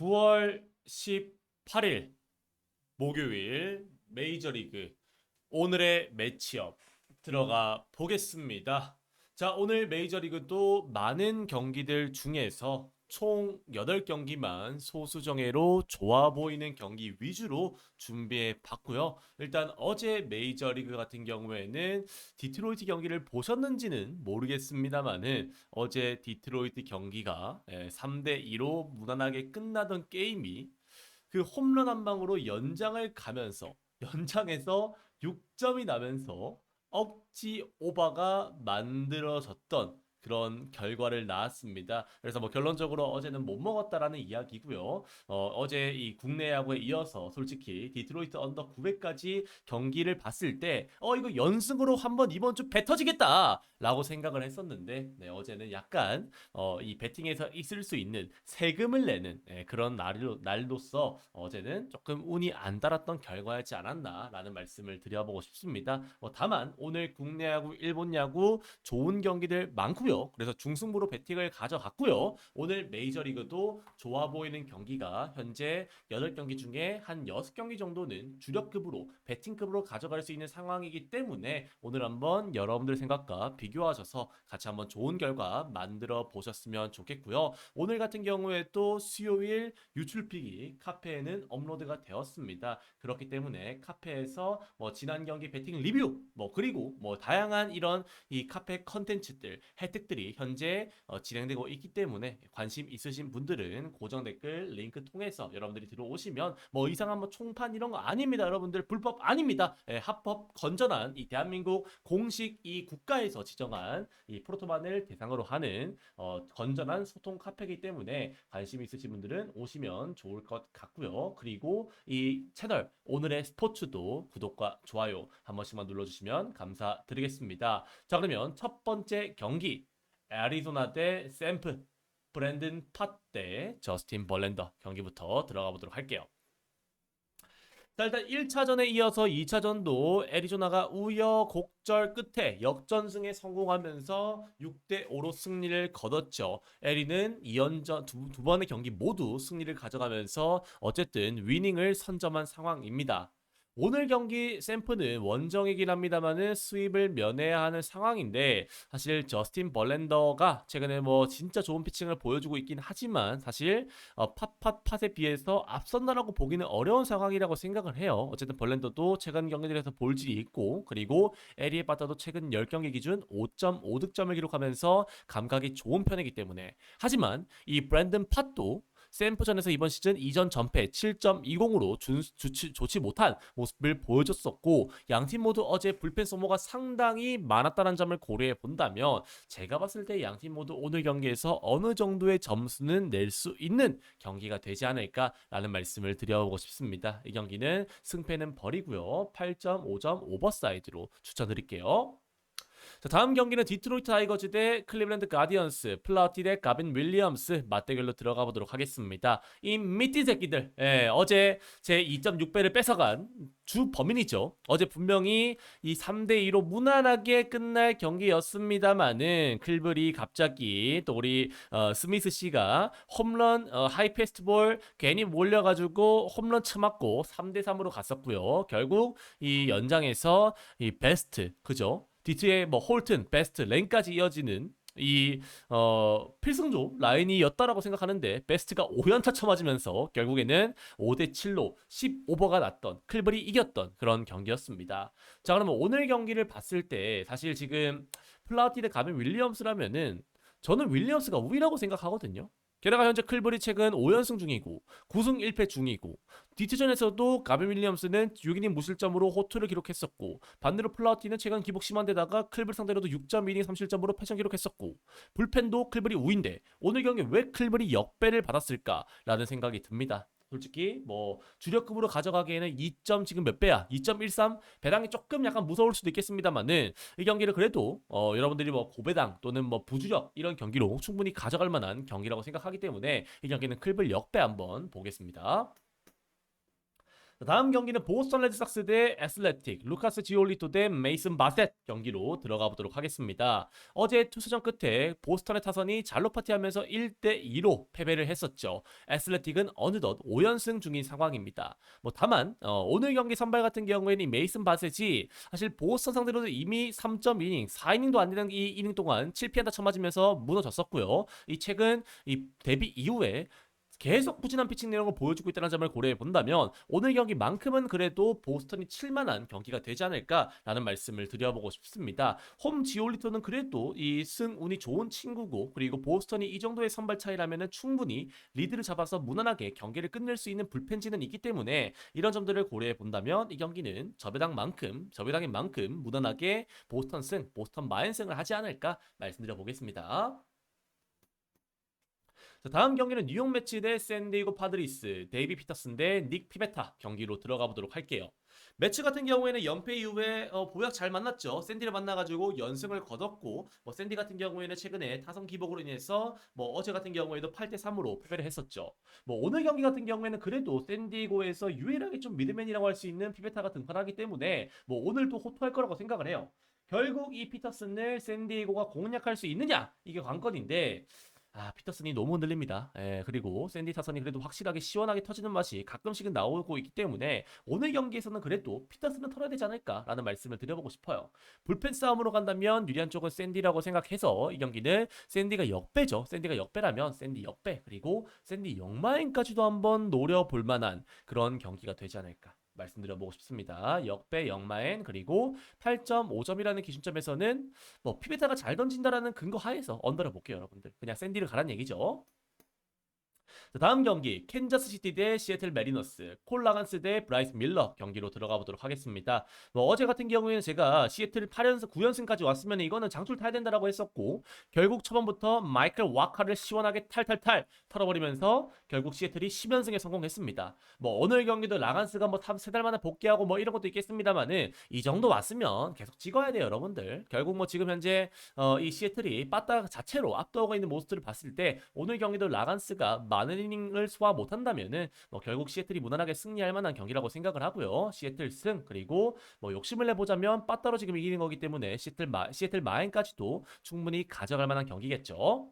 9월 18일 목요일 메이저리그 오늘의 매치업 들어가 보겠습니다. 자, 오늘 메이저리그도 많은 경기들 중에서 총 8경기만 소수정예로 좋아 보이는 경기 위주로 준비해 봤고요. 일단 어제 메이저리그 같은 경우에는 디트로이트 경기를 보셨는지는 모르겠습니다만은 어제 디트로이트 경기가 3대 2로 무난하게 끝나던 게임이 그 홈런 한 방으로 연장을 가면서 연장에서 6점이 나면서 억지 오바가 만들어졌던 그런 결과를 낳았습니다. 그래서 뭐 결론적으로 어제는 못 먹었다라는 이야기고요. 어, 제이 국내 야구에 이어서 솔직히 디트로이트 언더 900까지 경기를 봤을 때 어 이거 연승으로 한번 이번 주배 터지겠다라고 생각을 했었는데 네, 어제는 약간 어, 이 베팅에서 있을 수 있는 세금을 내는 예, 그런 날로, 날로서 어제는 조금 운이 안 따랐던 결과였지 않았나라는 말씀을 드려보고 싶습니다. 뭐 다만 오늘 국내 야구, 일본 야구 좋은 경기들 많고요. 그래서 중승부로 베팅을 가져갔고요. 오늘 메이저리그도 좋아 보이는 경기가 현재 8경기 중에 한 6경기 정도는 주력급으로 베팅급으로 가져갈 수 있는 상황이기 때문에 오늘 한번 여러분들 생각과 비교하셔서 같이 한번 좋은 결과 만들어 보셨으면 좋겠고요. 오늘 같은 경우에 또 수요일 유출픽이 카페에는 업로드가 되었습니다. 그렇기 때문에 카페에서 뭐 지난 경기 베팅 리뷰 뭐 그리고 뭐 다양한 이런 이 카페 컨텐츠들 혜택 들이 현재 어, 진행되고 있기 때문에 관심 있으신 분들은 고정 댓글 링크 통해서 여러분들이 들어오시면 뭐 이상한 뭐 총판 이런 거 아닙니다. 여러분들 불법 아닙니다. 예, 합법 건전한 이 대한민국 공식 이 국가에서 지정한 이 프로토만을 대상으로 하는 어, 건전한 소통 카페이기 때문에 관심 있으신 분들은 오시면 좋을 것 같고요. 그리고 이 채널 오늘의 스포츠도 구독과 좋아요 한 번씩만 눌러주시면 감사드리겠습니다. 자 그러면 첫 번째 경기 애리조나 대 샘프 브랜든 팟대 저스틴 벌렌더 경기부터 들어가 보도록 할게요. 자, 일단 1차전에 이어서 2차전도 애리조나가 우여곡절 끝에 역전승에 성공하면서 6대 5로 승리를 거뒀죠. 에리는 2연전 두, 두 번의 경기 모두 승리를 가져가면서 어쨌든 위닝을 선점한 상황입니다. 오늘 경기 샘프는 원정이긴 합니다만은 수입을 면해야 하는 상황인데 사실 저스틴 벌렌더가 최근에 뭐 진짜 좋은 피칭을 보여주고 있긴 하지만 사실 어, 팟팟 팟에 비해서 앞선다라고 보기는 어려운 상황이라고 생각을 해요. 어쨌든 벌렌더도 최근 경기들에서 볼질이 있고 그리고 에리에 바타도 최근 10경기 기준 5.5득점을 기록하면서 감각이 좋은 편이기 때문에 하지만 이 브랜든 팟도 샘프전에서 이번 시즌 이전 전패 7.20으로 준, 좋지, 좋지 못한 모습을 보여줬었고 양 팀 모두 어제 불펜 소모가 상당히 많았다는 점을 고려해 본다면 제가 봤을 때 양 팀 모두 오늘 경기에서 어느 정도의 점수는 낼 수 있는 경기가 되지 않을까라는 말씀을 드려보고 싶습니다. 이 경기는 승패는 버리고요. 8.5점 오버사이드로 추천드릴게요. 자, 다음 경기는 디트로이트 타이거즈 대 클리블랜드 가디언스, 플라우티 대 가빈 윌리엄스 맞대결로 들어가 보도록 하겠습니다. 이 미띠 새끼들, 예, 어제 제 2.6배를 뺏어간 주 범인이죠. 어제 분명히 이 3대 2로 무난하게 끝날 경기였습니다만은 클블이 갑자기 또 우리 어, 스미스 씨가 홈런 어, 하이 패스트볼 괜히 몰려가지고 홈런 쳐맞고 3대 3으로 갔었고요. 결국 이 연장에서 이 베스트 그죠? 디트의 뭐 홀튼, 베스트, 랭까지 이어지는 이 어, 필승조 라인이었다라고 생각하는데 베스트가 5연타 쳐 맞으면서 결국에는 5대 7로 10오버가 났던 클블이 이겼던 그런 경기였습니다. 자 그러면 오늘 경기를 봤을 때 사실 지금 플라우티 대 가빈 윌리엄스라면은 저는 윌리엄스가 우위라고 생각하거든요. 게다가 현재 클블이 최근 5연승 중이고 9승 1패 중이고 디트전에서도 가빈 윌리엄스는 6이닝 무실점으로 호투를 기록했었고 반대로 플라우티는 최근 기복 심한 데다가 클블 상대로도 6.2이닝 3실점으로 패전 기록했었고 불펜도 클블이 우인데 오늘 경기 왜 클블이 역배를 받았을까라는 생각이 듭니다. 솔직히 뭐 주력급으로 가져가기에는 2점 지금 몇 배야? 2.13 배당이 조금 약간 무서울 수도 있겠습니다만은 이 경기를 그래도 어 여러분들이 뭐 고배당 또는 뭐 부주력 이런 경기로 충분히 가져갈 만한 경기라고 생각하기 때문에 이 경기는 클블 역배 한번 보겠습니다. 자, 다음 경기는 보스턴 레드삭스 대 애슬레틱, 루카스 지올리토 대 메이슨 바셋 경기로 들어가 보도록 하겠습니다. 어제 투수전 끝에 보스턴의 타선이 잘로 파티하면서 1대 2로 패배를 했었죠. 애슬레틱은 어느덧 5연승 중인 상황입니다. 뭐 다만 어, 오늘 경기 선발 같은 경우에는 이 메이슨 바셋이 사실 보스턴 상대로도 이미 3.2이닝, 4이닝도 안 되는 이 이닝 동안 7피안타 쳐맞으면서 무너졌었고요. 이 최근 이 데뷔 이후에 계속 부진한 피칭 내용을 보여주고 있다는 점을 고려해 본다면 오늘 경기만큼은 그래도 보스턴이 칠만한 경기가 되지 않을까라는 말씀을 드려보고 싶습니다. 홈 지올리토는 그래도 이 승운이 좋은 친구고 그리고 보스턴이 이 정도의 선발 차이라면 충분히 리드를 잡아서 무난하게 경기를 끝낼 수 있는 불펜진은 있기 때문에 이런 점들을 고려해 본다면 이 경기는 저배당만큼 저배당인 만큼 무난하게 보스턴 승, 보스턴 마인 승을 하지 않을까 말씀드려 보겠습니다. 자, 다음 경기는 뉴욕 매치 대 샌디에고 파드리스, 데이비 피터슨 대 닉 피베타 경기로 들어가 보도록 할게요. 매치 같은 경우에는 연패 이후에 어, 보약 잘 만났죠. 샌디를 만나가지고 연승을 거뒀고, 뭐 샌디 같은 경우에는 최근에 타선 기복으로 인해서 뭐 어제 같은 경우에도 8대 3으로 패배를 했었죠. 뭐 오늘 경기 같은 경우에는 그래도 샌디에고에서 유일하게 좀 미드맨이라고 할 수 있는 피베타가 등판하기 때문에 뭐 오늘도 호투할 거라고 생각을 해요. 결국 이 피터슨을 샌디에고가 공략할 수 있느냐 이게 관건인데 아, 피터슨이 너무 흔들립니다. 예, 그리고 샌디 타선이 그래도 확실하게 시원하게 터지는 맛이 가끔씩은 나오고 있기 때문에 오늘 경기에서는 그래도 피터슨은 털어야 되지 않을까라는 말씀을 드려보고 싶어요. 불펜 싸움으로 간다면 유리한 쪽은 샌디라고 생각해서 이 경기는 샌디가 역배죠. 샌디가 역배라면 샌디 역배 그리고 샌디 역마인까지도 한번 노려볼 만한 그런 경기가 되지 않을까. 말씀드려보고 싶습니다. 역배, 역마엔 그리고 8.5점이라는 기준점에서는 뭐 피베타가 잘 던진다라는 근거 하에서 언더를 볼게요, 여러분들. 그냥 샌디를 가란 얘기죠. 자, 다음 경기 캔자스 시티 대 시애틀 메리너스, 콜라간스 대 브라이스 밀러 경기로 들어가 보도록 하겠습니다. 뭐 어제 같은 경우에는 제가 시애틀 8연승 9연승까지 왔으면 이거는 장출 타야 된다라고 했었고 결국 초반부터 마이클 와카를 시원하게 탈탈탈 털어버리면서 결국 시애틀이 10연승에 성공했습니다. 뭐 오늘 경기도 라간스가 뭐세 달 만에 복귀하고 뭐 이런 것도 있겠습니다만은 이 정도 왔으면 계속 찍어야 돼요, 여러분들. 결국 뭐 지금 현재 어, 이 시애틀이 빠따 자체로 앞서고 있는 모습들을 봤을 때 오늘 경기도 라간스가 많은 이닝을 소화 못한다면은 뭐 결국 시애틀이 무난하게 승리할 만한 경기라고 생각을 하고요. 시애틀 승 그리고 뭐 욕심을 내보자면 빠따로 지금 이기는 거기 때문에 시애틀 마, 시애틀 마인까지도 충분히 가져갈 만한 경기겠죠.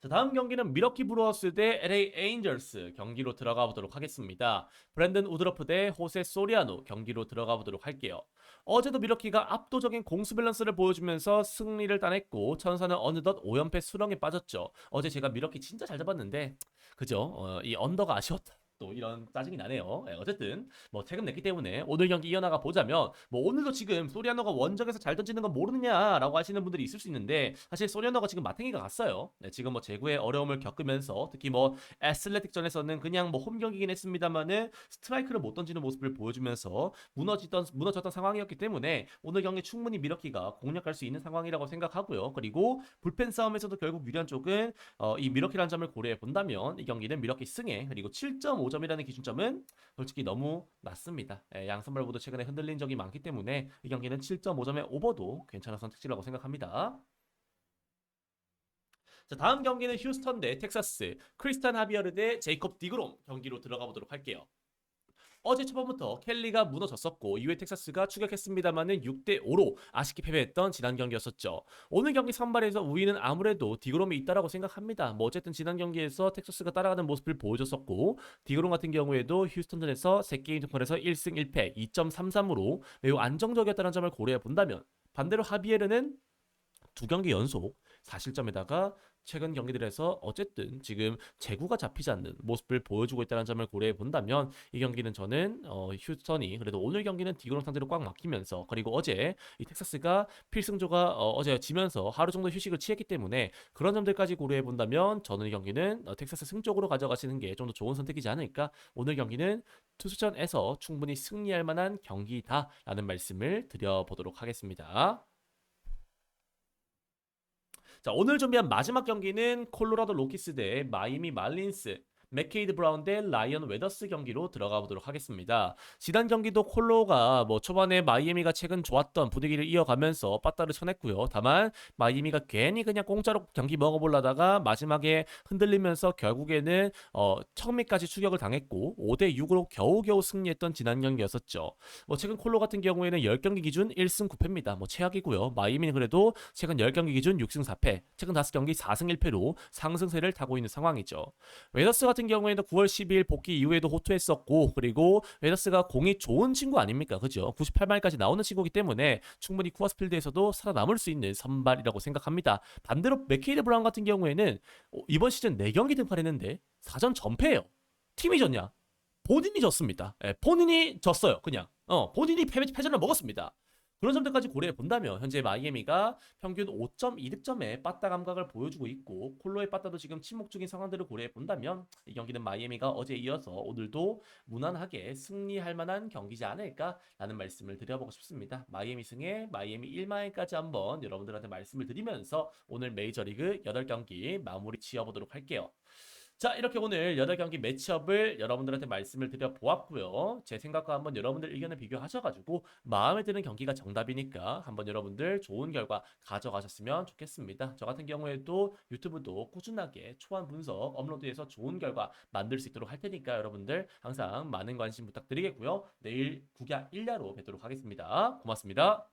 자, 다음 경기는 미러키 브루어스 대 LA 에인절스 경기로 들어가 보도록 하겠습니다. 브랜든 우드러프 대 호세 소리아노 경기로 들어가 보도록 할게요. 어제도 미러키가 압도적인 공수 밸런스를 보여주면서 승리를 따냈고 천사는 어느덧 5연패 수렁에 빠졌죠. 어제 제가 미러키 진짜 잘 잡았는데 그죠? 어, 이 언더가 아쉬웠다. 또 이런 짜증이 나네요. 예, 어쨌든 뭐 책임 냈기 때문에 오늘 경기 이어나가 보자면 뭐 오늘도 지금 소리아노가 원정에서 잘 던지는 건 모르느냐라고 하시는 분들이 있을 수 있는데 사실 소리아노가 지금 마탱이가 갔어요. 네, 지금 뭐 제구의 어려움을 겪으면서 특히 뭐 애슬레틱전에서는 그냥 뭐 홈 경기긴 했습니다만은 스트라이크를 못 던지는 모습을 보여주면서 무너지던 무너졌던 상황이었기 때문에 오늘 경기 충분히 미러키가 공략할 수 있는 상황이라고 생각하고요. 그리고 불펜 싸움에서도 결국 유리한 쪽은 어, 이 미러키라는 점을 고려해 본다면 이 경기는 미러키 승에 그리고 7.5 5점이라는 기준점은 솔직히 너무 낮습니다. 예, 양 선발 모두 최근에 흔들린 적이 많기 때문에 이 경기는 7.5점의 오버도 괜찮은 선택지라고 생각합니다. 자, 다음 경기는 휴스턴 대 텍사스, 크리스탄 하비어르 대 제이콥 디그롬 경기로 들어가 보도록 할게요. 어제 초반부터 켈리가 무너졌었고 이후에 텍사스가 추격했습니다만은 6대 5로 아쉽게 패배했던 지난 경기였었죠. 오늘 경기 선발에서 우위는 아무래도 디그롬이 있다라고 생각합니다. 뭐 어쨌든 지난 경기에서 텍사스가 따라가는 모습을 보여줬었고 디그롬 같은 경우에도 휴스턴전에서 3게임 동판에서 1승 1패 2.33으로 매우 안정적이었다는 점을 고려해 본다면 반대로 하비에르는 두 경기 연속 4실점에다가 최근 경기들에서 어쨌든 지금 재구가 잡히지 않는 모습을 보여주고 있다는 점을 고려해 본다면 이 경기는 저는 어, 휴스턴이 그래도 오늘 경기는 디그론 상대로 꽉 막히면서 그리고 어제 이 텍사스가 필승조가 어, 제 지면서 하루 정도 휴식을 취했기 때문에 그런 점들까지 고려해 본다면 저는 이 경기는 어, 텍사스 승 쪽으로 가져가시는 게 좀 더 좋은 선택이지 않을까 오늘 경기는 투수전에서 충분히 승리할 만한 경기다라는 말씀을 드려보도록 하겠습니다. 자, 오늘 준비한 마지막 경기는 콜로라도 로키스 대 마이미 말린스. 맥케이드 브라운 대 라이언 웨더스 경기로 들어가 보도록 하겠습니다. 지난 경기도 콜로가 뭐 초반에 마이애미가 최근 좋았던 분위기를 이어가면서 빠따를 쳐냈고요. 다만 마이애미가 괜히 그냥 공짜로 경기 먹어보려다가 마지막에 흔들리면서 결국에는 어, 처음에까지 추격을 당했고 5대 6으로 겨우겨우 승리했던 지난 경기였었죠. 뭐 최근 콜로 같은 경우에는 10경기 기준 1승 9패입니다. 뭐 최악이고요. 마이애미는 그래도 최근 10경기 기준 6승 4패, 최근 5경기 4승 1패로 상승세를 타고 있는 상황이죠. 웨더스 같은 경우에는 9월 12일 복귀 이후에도 호투했었고 그리고 웨더스가 공이 좋은 친구 아닙니까? 그죠? 98마일까지 나오는 친구이기 때문에 충분히 쿠어스필드에서도 살아남을 수 있는 선발이라고 생각합니다. 반대로 맥케이드 브라운 같은 경우에는 어, 이번 시즌 4경기 등판했는데 4전 전패예요. 팀이 졌냐? 본인이 졌습니다. 예, 본인이 졌어요. 그냥. 어, 본인이 패, 패전을 먹었습니다. 그런 점들까지 고려해 본다면 현재 마이애미가 평균 5.2득점의 빠따 감각을 보여주고 있고 콜로의 빠따도 지금 침묵 중인 상황들을 고려해 본다면 이 경기는 마이애미가 어제 이어서 오늘도 무난하게 승리할 만한 경기지 않을까라는 말씀을 드려보고 싶습니다. 마이애미 승에 마이애미 1마일까지 한번 여러분들한테 말씀을 드리면서 오늘 메이저리그 8경기 마무리 지어보도록 할게요. 자, 이렇게 오늘 8경기 매치업을 여러분들한테 말씀을 드려 보았고요. 제 생각과 한번 여러분들 의견을 비교하셔가지고 마음에 드는 경기가 정답이니까 한번 여러분들 좋은 결과 가져가셨으면 좋겠습니다. 저 같은 경우에도 유튜브도 꾸준하게 초안 분석 업로드해서 좋은 결과 만들 수 있도록 할 테니까 여러분들 항상 많은 관심 부탁드리겠고요. 내일 국야 1야로 뵙도록 하겠습니다. 고맙습니다.